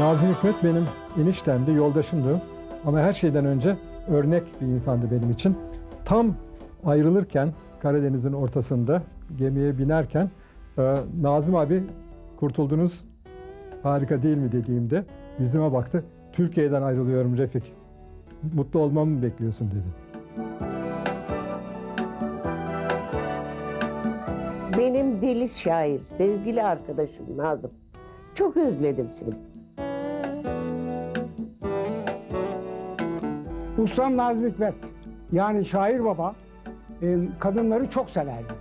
Nazım Hikmet benim eniştemdi, yoldaşımdı. Ama her şeyden önce örnek bir insandı benim için. Tam ayrılırken Karadeniz'in ortasında gemiye binerken e, Nazım abi kurtuldunuz harika değil mi dediğimde yüzüme baktı. Türkiye'den ayrılıyorum Refik. Mutlu olmamı mı bekliyorsun dedi. Benim deli şair, sevgili arkadaşım Nazım. Çok özledim seni. Ustam Nazım Hikmet yani şair baba e, kadınları çok severdi.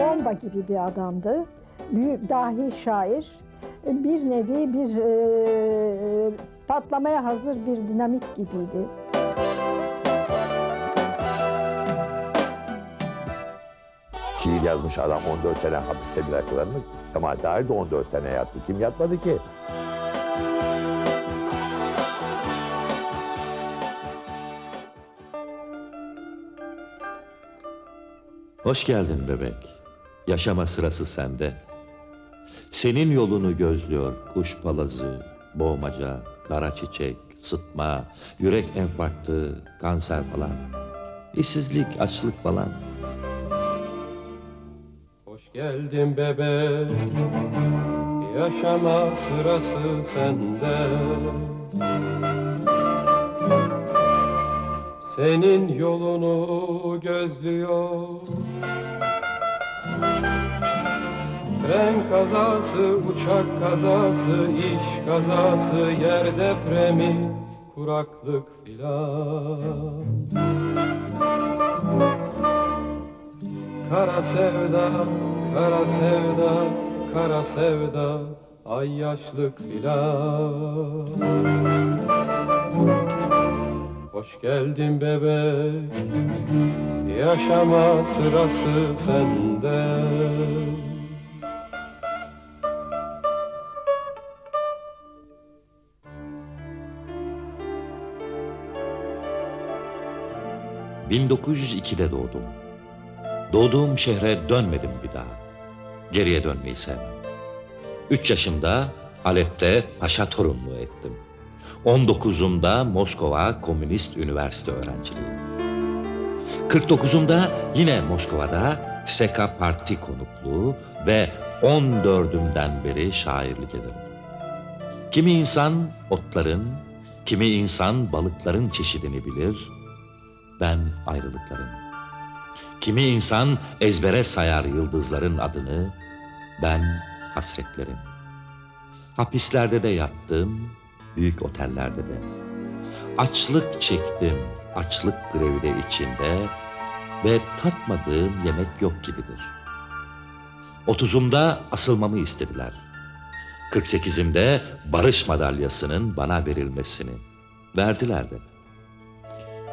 bomba gibi bir adamdı. Büyük dahi şair. Bir nevi bir e, patlamaya hazır bir dinamit gibiydi. Yazmış adam 14 sene hapiste bırakılır mı? Kemal Tahir de 14 sene yattı. Kim yatmadı ki? Hoş geldin bebek. Yaşama sırası sende. Senin yolunu gözlüyor kuş palazı, boğmaca, kara çiçek, sıtma, yürek enfarktı, kanser falan. İşsizlik, açlık falan. Hoş geldin bebek Yaşama sırası sende. Senin yolunu gözlüyor. Tren kazası, uçak kazası, iş kazası, yer depremi, kuraklık filan Kara sevda, kara sevda, kara sevda, ay yaşlık filan. Hoş geldin bebek, yaşama sırası sende. ...1902'de doğdum. Doğduğum şehre dönmedim bir daha. Geriye dönmeyi sevmem. Üç yaşımda Halep'te paşa torunluğu ettim. 19'umda Moskova Komünist Üniversite öğrenciliği. 49'umda yine Moskova'da TSK Parti konukluğu ve 14'ümden beri şairlik ederim. Kimi insan otların, kimi insan balıkların çeşidini bilir, ben ayrılıkların. Kimi insan ezbere sayar yıldızların adını, ben hasretlerim. Hapislerde de yattım, büyük otellerde de. Açlık çektim, açlık grevi de içinde ve tatmadığım yemek yok gibidir. Otuzumda asılmamı istediler. 48'imde barış madalyasının bana verilmesini verdiler de.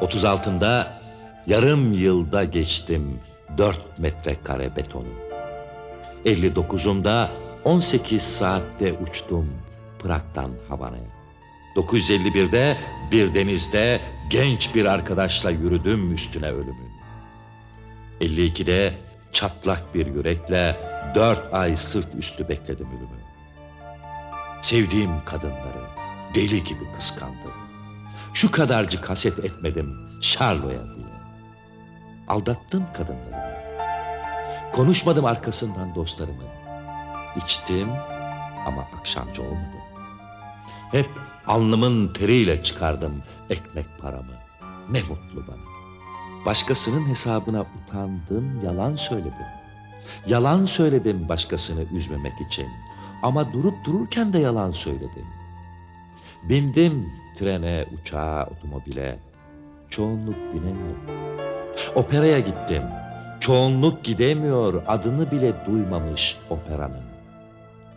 36'mda yarım yılda geçtim 4 metrekare betonu. 59'umda 18 saatte uçtum Prag'dan Havana'ya. 951'de bir denizde genç bir arkadaşla yürüdüm üstüne ölümün. 52'de çatlak bir yürekle dört ay sırt üstü bekledim ölümü. Sevdiğim kadınları deli gibi kıskandım. Şu kadarcık haset etmedim Şarlo'ya bile. Aldattım kadınlarımı. Konuşmadım arkasından dostlarımın. İçtim ama akşamcı olmadım. Hep alnımın teriyle çıkardım ekmek paramı. Ne mutlu bana. Başkasının hesabına utandım, yalan söyledim. Yalan söyledim başkasını üzmemek için. Ama durup dururken de yalan söyledim. Bindim trene, uçağa, otomobile. Çoğunluk binemiyor. Operaya gittim. Çoğunluk gidemiyor, adını bile duymamış operanın.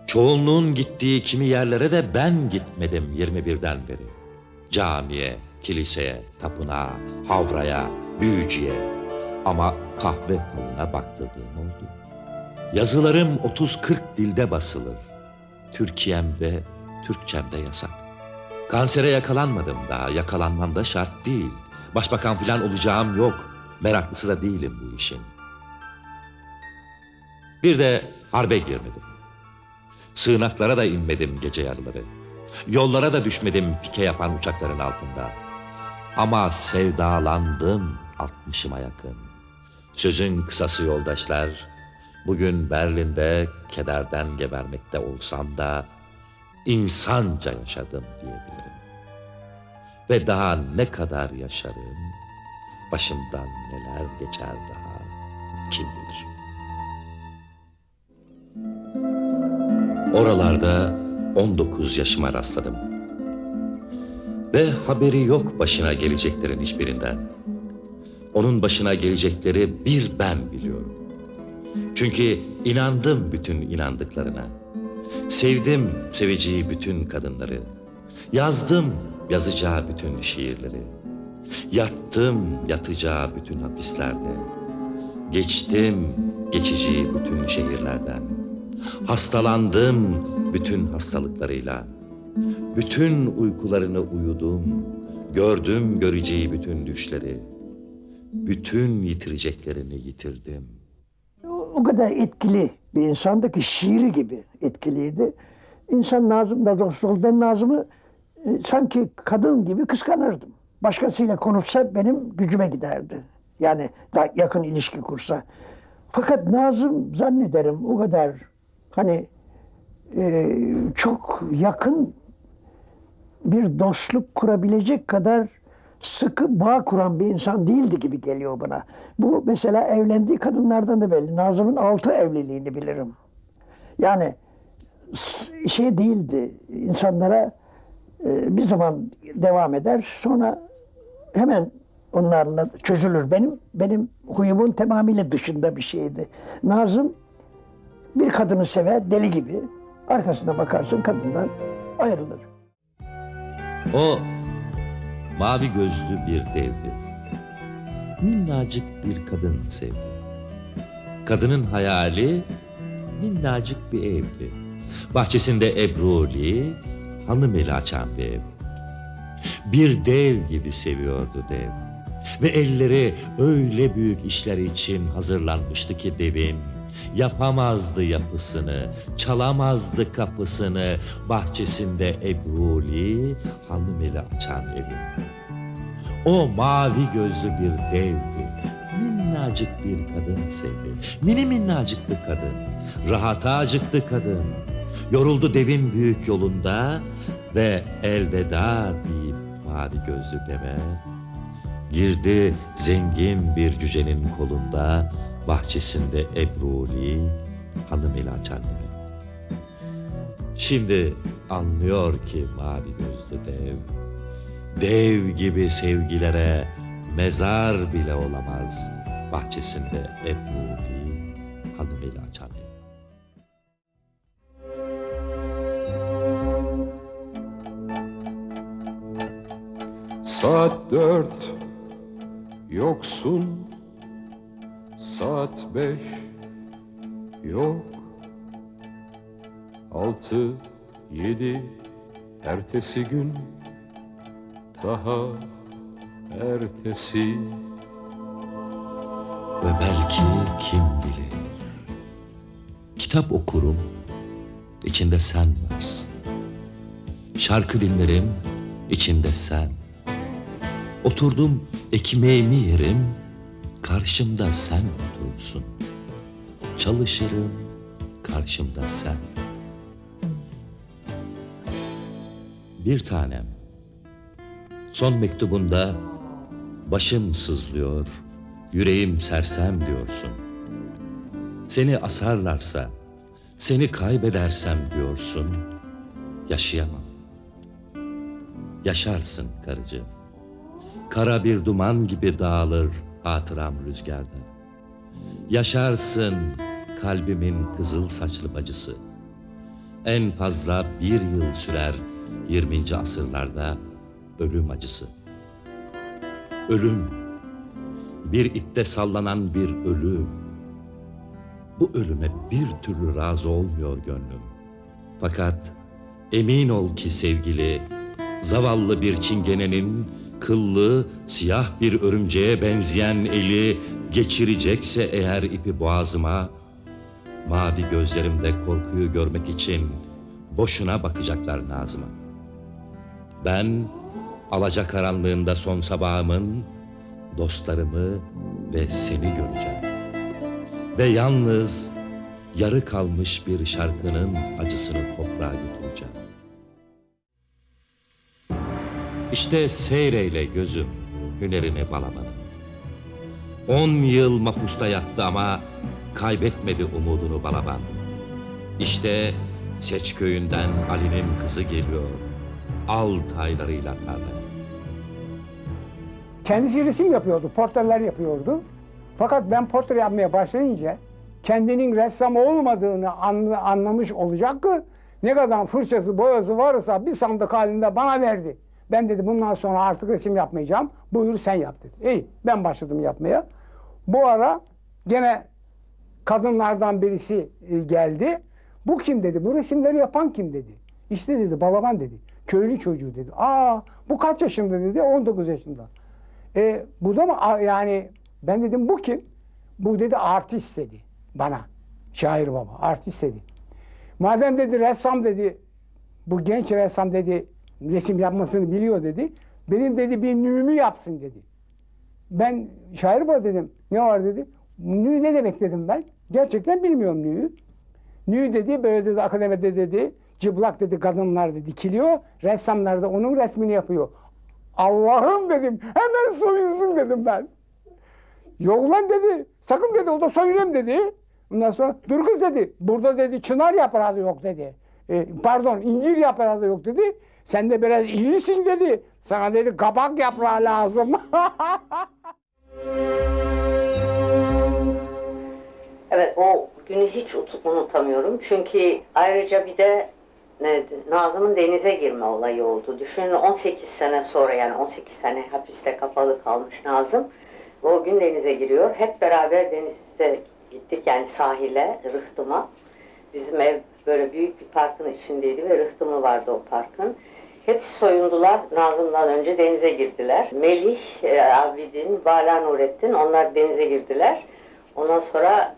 Çoğunluğun gittiği kimi yerlere de ben gitmedim 21'den beri. Camiye, kiliseye, tapınağa, havraya, büyücüye. Ama kahve falına baktırdığım oldu. Yazılarım 30-40 dilde basılır. Türkiye'mde, Türkçemde yasak. Kansere yakalanmadım daha, yakalanmam da şart değil. Başbakan falan olacağım yok. Meraklısı da değilim bu işin. Bir de Harbe girmedim. Sığınaklara da inmedim gece yarıları. Yollara da düşmedim pike yapan uçakların altında. Ama sevdalandım altmışıma yakın. Sözün kısası yoldaşlar, bugün Berlin'de kederden gebermekte olsam da insanca yaşadım diyebilirim. Ve daha ne kadar yaşarım, başımdan neler geçer daha kim bilir. Oralarda 19 yaşıma rastladım. Ve haberi yok başına geleceklerin hiçbirinden. Onun başına gelecekleri bir ben biliyorum. Çünkü inandım bütün inandıklarına. Sevdim seveceği bütün kadınları. Yazdım yazacağı bütün şiirleri. Yattım yatacağı bütün hapislerde. Geçtim geçeceği bütün şehirlerden. Hastalandım bütün hastalıklarıyla. Bütün uykularını uyudum. Gördüm göreceği bütün düşleri. Bütün yitireceklerini yitirdim. O o kadar etkili bir insandı ki şiiri gibi etkiliydi. İnsan Nazım'la dost ol. Ben Nazım'ı e, sanki kadın gibi kıskanırdım. Başkasıyla konuşsa benim gücüme giderdi. Yani daha yakın ilişki kursa. Fakat Nazım zannederim o kadar hani e, çok yakın bir dostluk kurabilecek kadar sıkı bağ kuran bir insan değildi gibi geliyor bana. Bu mesela evlendiği kadınlardan da belli. Nazım'ın altı evliliğini bilirim. Yani şey değildi. insanlara e, bir zaman devam eder. Sonra hemen onlarla çözülür. Benim benim huyumun tamamıyla dışında bir şeydi. Nazım bir kadını sever deli gibi. Arkasına bakarsın kadından ayrılır. O mavi gözlü bir devdi. Minnacık bir kadın sevdi. Kadının hayali minnacık bir evdi. Bahçesinde ebruli, hanım eli açan bir ev. Bir dev gibi seviyordu dev. Ve elleri öyle büyük işler için hazırlanmıştı ki devin yapamazdı yapısını, çalamazdı kapısını bahçesinde ebruli hanım eli açan evin. O mavi gözlü bir devdi. Minnacık bir kadın sevdi. Mini minnacıktı kadın. Rahata acıktı kadın. Yoruldu devin büyük yolunda ve elveda deyip mavi gözlü deve girdi zengin bir cücenin kolunda bahçesinde ebruli hanım eve. Şimdi anlıyor ki mavi gözlü dev Dev gibi sevgilere mezar bile olamaz bahçesinde ebruli hanımıyla açan ev. Saat dört yoksun. Saat beş yok. Altı yedi ertesi gün. Daha ertesi. Ve belki kim bilir. Kitap okurum içinde sen varsın. Şarkı dinlerim içinde sen Oturdum ekmeğimi yerim Karşımda sen oturursun Çalışırım karşımda sen Bir tanem Son mektubunda başım sızlıyor, yüreğim sersem diyorsun. Seni asarlarsa, seni kaybedersem diyorsun, yaşayamam. Yaşarsın karıcığım. Kara bir duman gibi dağılır hatıram rüzgarda. Yaşarsın kalbimin kızıl saçlı bacısı. En fazla bir yıl sürer 20. asırlarda ölüm acısı. Ölüm, bir ipte sallanan bir ölü. Bu ölüme bir türlü razı olmuyor gönlüm. Fakat emin ol ki sevgili, zavallı bir çingenenin kıllı, siyah bir örümceğe benzeyen eli geçirecekse eğer ipi boğazıma, Mavi gözlerimde korkuyu görmek için boşuna bakacaklar Nazım'a. Ben alacakaranlığında son sabahımın dostlarımı ve seni göreceğim. Ve yalnız yarı kalmış bir şarkının acısını toprağa götüreceğim. İşte seyreyle gözüm hünerini balabanın. On yıl mapusta yattı ama kaybetmedi umudunu balaban. İşte Seç köyünden Ali'nin kızı geliyor. Al taylarıyla tarlaya. Kendisi resim yapıyordu, portreler yapıyordu. Fakat ben portre yapmaya başlayınca kendinin ressam olmadığını anla- anlamış olacak ki ne kadar fırçası, boyası varsa bir sandık halinde bana verdi. Ben dedi bundan sonra artık resim yapmayacağım. Buyur sen yap dedi. İyi ben başladım yapmaya. Bu ara gene kadınlardan birisi e, geldi. Bu kim dedi? Bu resimleri yapan kim dedi? İşte dedi Balaban dedi. Köylü çocuğu dedi. Aa bu kaç yaşında dedi? 19 yaşında. E, bu da mı yani ben dedim bu kim? Bu dedi artist dedi bana. Şair baba artist dedi. Madem dedi ressam dedi bu genç ressam dedi resim yapmasını biliyor dedi. Benim dedi bir nüğümü yapsın dedi. Ben şair baba dedim. Ne var dedi. Nü ne demek dedim ben. Gerçekten bilmiyorum nüyü. Nü dedi böyle dedi akademide dedi. Cıplak dedi kadınlar dedi dikiliyor. Ressamlar da onun resmini yapıyor. Allah'ım dedim. Hemen soyunsun dedim ben. Yok lan dedi. Sakın dedi o da soyunayım dedi. Ondan sonra dur kız dedi. Burada dedi çınar yaprağı yok dedi. E, pardon incir yaprağı da yok dedi. Sen de biraz irisin dedi. Sana dedi kabak yaprağı lazım. Evet o günü hiç ut- unutamıyorum. Çünkü ayrıca bir de ne, Nazım'ın denize girme olayı oldu. Düşünün 18 sene sonra yani 18 sene hapiste kapalı kalmış Nazım. Ve o gün denize giriyor. Hep beraber denize gittik yani sahile, rıhtıma. Bizim ev böyle büyük bir parkın içindeydi ve rıhtımı vardı o parkın. Hepsi soyundular. Nazım'dan önce denize girdiler. Melih, e, Abidin, Bala Nurettin onlar denize girdiler. Ondan sonra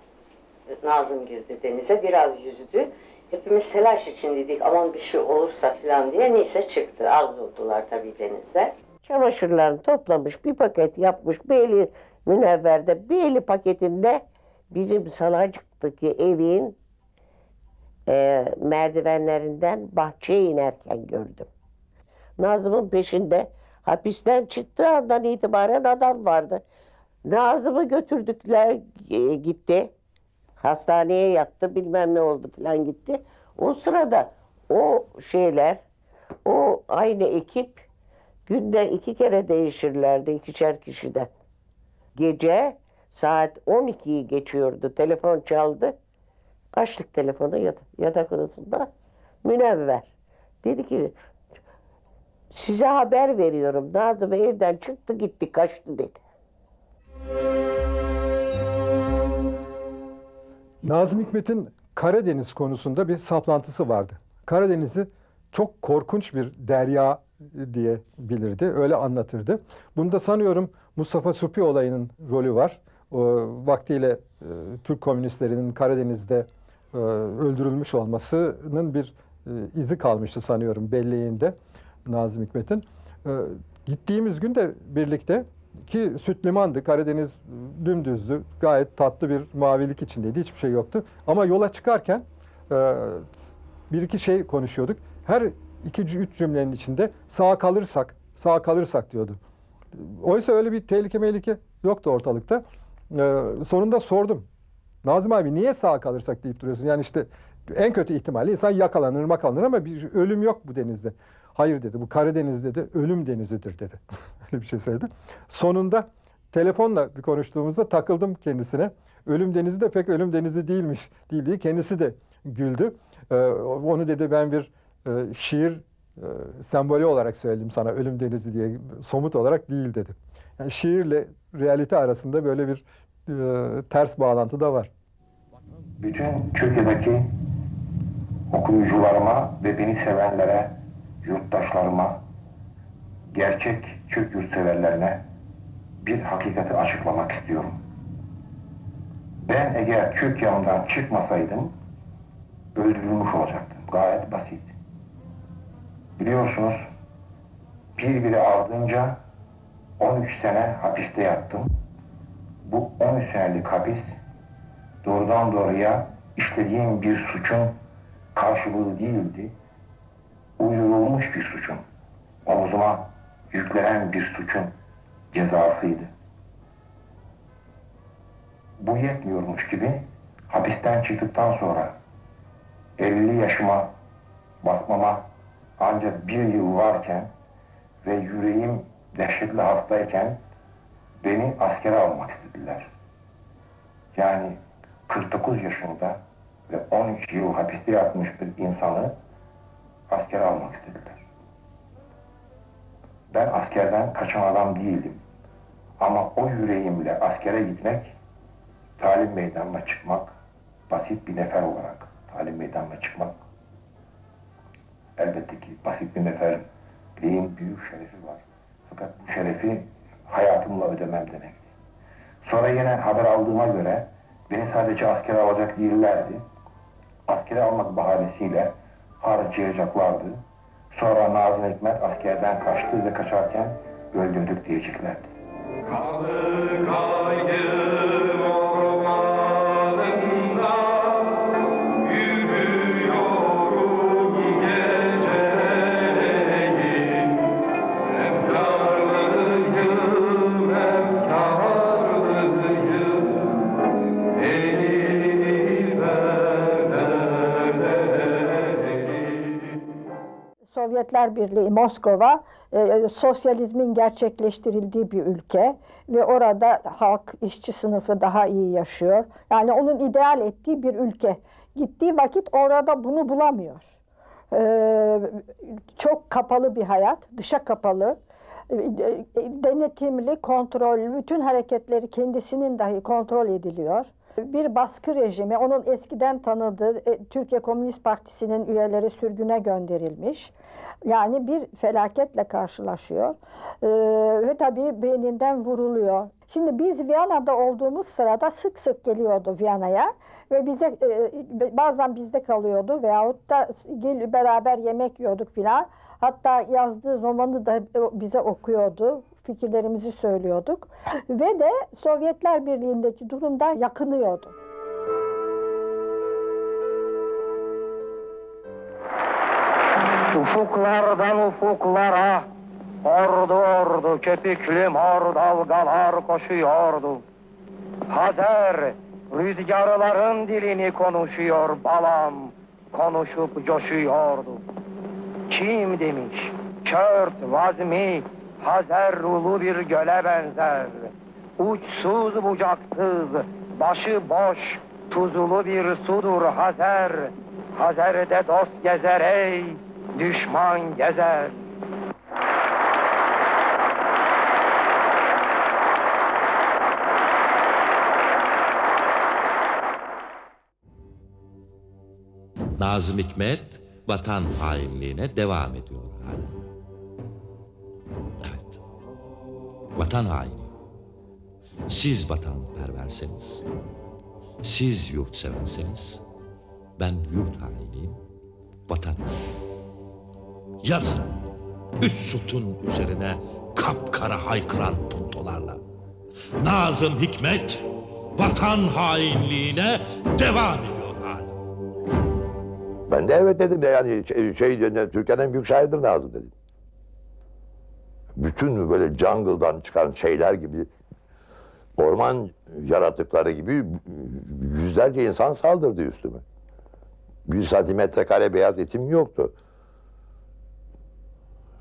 Nazım girdi denize. Biraz yüzdü. Hepimiz telaş içindeydik. Aman bir şey olursa falan diye. Neyse çıktı. Az durdular tabii denizde. Çamaşırlarını toplamış bir paket yapmış. Bir eli münevverde bir eli paketinde bizim Salacık'taki evin e, merdivenlerinden bahçeye inerken gördüm. Nazım'ın peşinde hapisten çıktığı andan itibaren adam vardı. Nazım'ı götürdükler e, gitti. Hastaneye yattı bilmem ne oldu falan gitti. O sırada o şeyler o aynı ekip günde iki kere değişirlerdi ikişer kişiden. Gece saat 12'yi geçiyordu. Telefon çaldı. Açtık telefonu yat yatak odasında. Münevver. Dedi ki size haber veriyorum. Nazım evden çıktı gitti kaçtı dedi. Nazım Hikmet'in Karadeniz konusunda bir saplantısı vardı. Karadeniz'i çok korkunç bir derya diye bilirdi, öyle anlatırdı. Bunda sanıyorum Mustafa Supi olayının rolü var. O, vaktiyle e, Türk komünistlerinin Karadeniz'de e, öldürülmüş olmasının bir e, izi kalmıştı sanıyorum belleğinde Nazım Hikmet'in. E, gittiğimiz gün de birlikte ki süt limandı, Karadeniz dümdüzdü, gayet tatlı bir mavilik içindeydi, hiçbir şey yoktu. Ama yola çıkarken e, bir iki şey konuşuyorduk. Her iki üç cümlenin içinde sağ kalırsak, sağ kalırsak diyordu. Oysa öyle bir tehlike mehlike yoktu ortalıkta. E, sonunda sordum. Nazım abi niye sağ kalırsak deyip duruyorsun? Yani işte en kötü ihtimalle insan yakalanır makalanır ama bir ölüm yok bu denizde. Hayır dedi bu Karadeniz dedi ölüm denizidir dedi. Öyle bir şey söyledi. Sonunda telefonla bir konuştuğumuzda takıldım kendisine. Ölüm denizi de pek ölüm denizi değilmiş değil diye kendisi de güldü. Ee, onu dedi ben bir e, şiir e, sembolü olarak söyledim sana ölüm denizi diye somut olarak değil dedi. Yani şiirle realite arasında böyle bir ters bağlantı da var. Bütün Türkiye'deki okuyucularıma ve beni sevenlere, yurttaşlarıma, gerçek Türk yurtseverlerine bir hakikati açıklamak istiyorum. Ben eğer Türkiye'mden çıkmasaydım öldürülmüş olacaktım. Gayet basit. Biliyorsunuz birbiri ardınca 13 sene hapiste yattım. Bu 13 senelik hapis doğrudan doğruya işlediğim bir suçun karşılığı değildi. Uydurulmuş bir suçun, omuzuma yüklenen bir suçun cezasıydı. Bu yetmiyormuş gibi hapisten çıktıktan sonra 50 yaşıma basmama ancak bir yıl varken ve yüreğim dehşetli hastayken beni askere almak istediler. Yani 49 yaşında ve 13 yıl hapiste yatmış bir insanı askere almak istediler. Ben askerden kaçan adam değildim. Ama o yüreğimle askere gitmek, talim meydanına çıkmak, basit bir nefer olarak talim meydanına çıkmak, elbette ki basit bir neferliğin büyük şerefi var. Fakat bu şerefi hayatımla ödemem demekti. Sonra yine haber aldığıma göre beni sadece askere alacak değillerdi. Askere almak bahanesiyle harcayacaklardı. Sonra Nazım Hikmet askerden kaçtı ve kaçarken öldürdük diyeceklerdi. Karlı kaygı Sovyetler Birliği Moskova e, sosyalizmin gerçekleştirildiği bir ülke ve orada halk, işçi sınıfı daha iyi yaşıyor. Yani onun ideal ettiği bir ülke. Gittiği vakit orada bunu bulamıyor. E, çok kapalı bir hayat, dışa kapalı, e, e, denetimli, kontrollü, bütün hareketleri kendisinin dahi kontrol ediliyor. Bir baskı rejimi, onun eskiden tanıdığı e, Türkiye Komünist Partisi'nin üyeleri sürgüne gönderilmiş. Yani bir felaketle karşılaşıyor Ee, ve tabii beyninden vuruluyor. Şimdi biz Viyana'da olduğumuz sırada sık sık geliyordu Viyana'ya ve bize e, bazen bizde kalıyordu veyahut da gel beraber yemek yiyorduk filan. Hatta yazdığı romanı da bize okuyordu. Fikirlerimizi söylüyorduk. Ve de Sovyetler Birliği'ndeki durumdan yakınıyordu. Ufuklardan ufuklara Ordu ordu köpüklü mor dalgalar koşuyordu. Hazer rüzgarların dilini konuşuyor balam konuşup coşuyordu. Kim demiş kört vazmi Hazer ulu bir göle benzer. Uçsuz bucaksız başı boş tuzulu bir sudur Hazer. Hazer'de dost gezer ey düşman gezer. Nazım Hikmet vatan hainliğine devam ediyor hala. Evet. Vatan haini. Siz vatanperverseniz, siz yurtseverseniz, ben yurt hainiyim, vatan hainiyim. Yazın, üç sütun üzerine kapkara haykıran puntolarla. Nazım Hikmet, vatan hainliğine devam ediyor. Ben de evet dedim de yani şey, şey Türkiye'nin en büyük şairidir Nazım dedim. Bütün böyle jungle'dan çıkan şeyler gibi orman yaratıkları gibi yüzlerce insan saldırdı üstüme. Bir santimetre kare beyaz etim yoktu.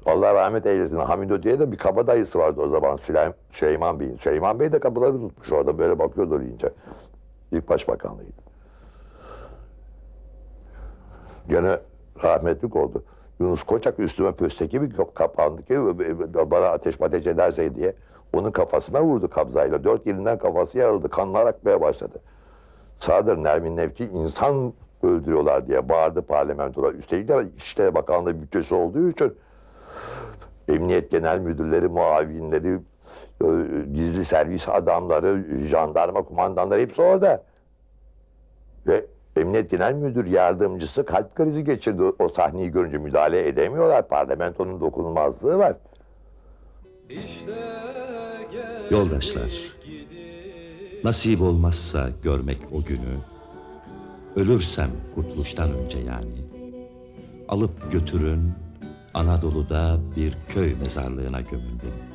Allah rahmet eylesin. Hamido diye de bir kabadayısı vardı o zaman Süleym Süleyman Bey'in. Süleyman Bey de kapıları tutmuş orada böyle bakıyordu deyince. İlk başbakanlığıydı. Gene rahmetlik oldu. Yunus Koçak üstüme pösteki gibi kap- kapandı ki bana ateş ateş ederse diye onun kafasına vurdu kabzayla. Dört yerinden kafası yarıldı. Kanlar akmaya başladı. Sadır Nermin Nevki insan öldürüyorlar diye bağırdı parlamentoda. Üstelik de İçişleri Bakanlığı bütçesi olduğu için Emniyet Genel Müdürleri, muavinleri, e, gizli servis adamları, jandarma kumandanları hepsi orada. Ve Emniyet Genel Müdür Yardımcısı kalp krizi geçirdi. O sahneyi görünce müdahale edemiyorlar. Parlamentonun dokunulmazlığı var. Yoldaşlar, nasip olmazsa görmek o günü, ölürsem kurtuluştan önce yani, alıp götürün Anadolu'da bir köy mezarlığına gömün beni.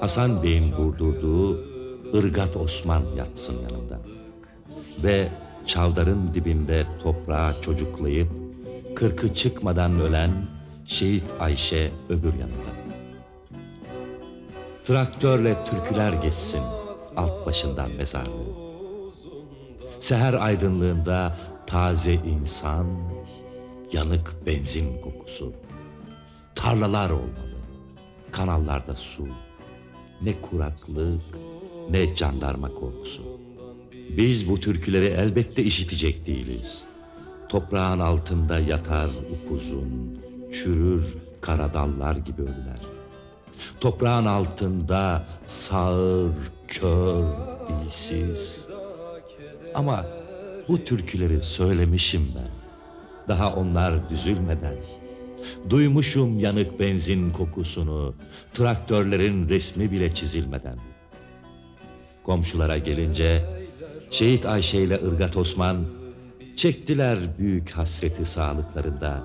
Hasan Bey'in vurdurduğu Irgat Osman yatsın yanımda. Ve çavdarın dibinde toprağa çocuklayıp, kırkı çıkmadan ölen Şehit Ayşe öbür yanımda. Traktörle türküler geçsin alt başından mezarlığı. Seher aydınlığında taze insan, yanık benzin kokusu. Tarlalar olmalı, kanallarda su. Ne kuraklık, ne jandarma korkusu. Biz bu türküleri elbette işitecek değiliz. Toprağın altında yatar upuzun, çürür kara dallar gibi ölüler. Toprağın altında sağır, kör, dilsiz. Ama bu türküleri söylemişim ben. Daha onlar düzülmeden. Duymuşum yanık benzin kokusunu, traktörlerin resmi bile çizilmeden. Komşulara gelince Şehit Ayşe ile Irgat Osman çektiler büyük hasreti sağlıklarında,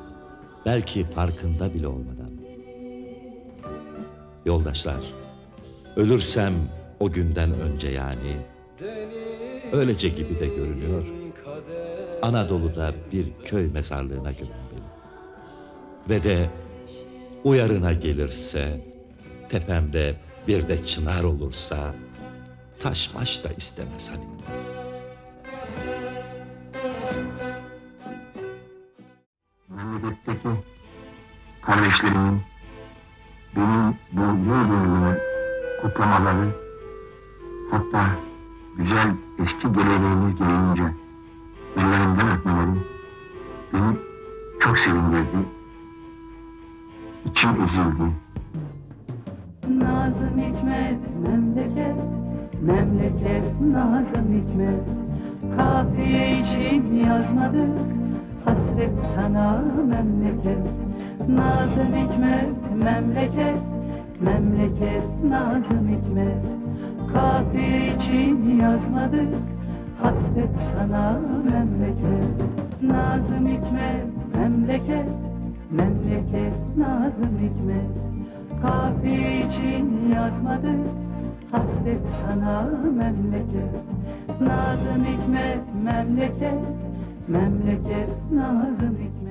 belki farkında bile olmadan. Yoldaşlar, ölürsem o günden önce yani, öylece gibi de görünüyor. Anadolu'da bir köy mezarlığına gömen beni. Ve de uyarına gelirse, tepemde bir de çınar olursa, taş maş da istemez hani. Kardeşlerimin benim bu yıl kutlamaları hatta güzel eski geleneğimiz gereğince ellerinden öpmeleri beni çok sevindirdi. İçim ezildi. Nazım Hikmet memleket, memleket Nazım Hikmet. Kafiye için yazmadık, hasret sana memleket. Nazım Hikmet memleket, memleket Nazım Hikmet. Kafiye için yazmadık, hasret sana memleket. Nazım Hikmet memleket, memleket Nazım Hikmet. Kafiye için yazmadık Hasret sana memleket Nazım Hikmet memleket Memleket Nazım Hikmet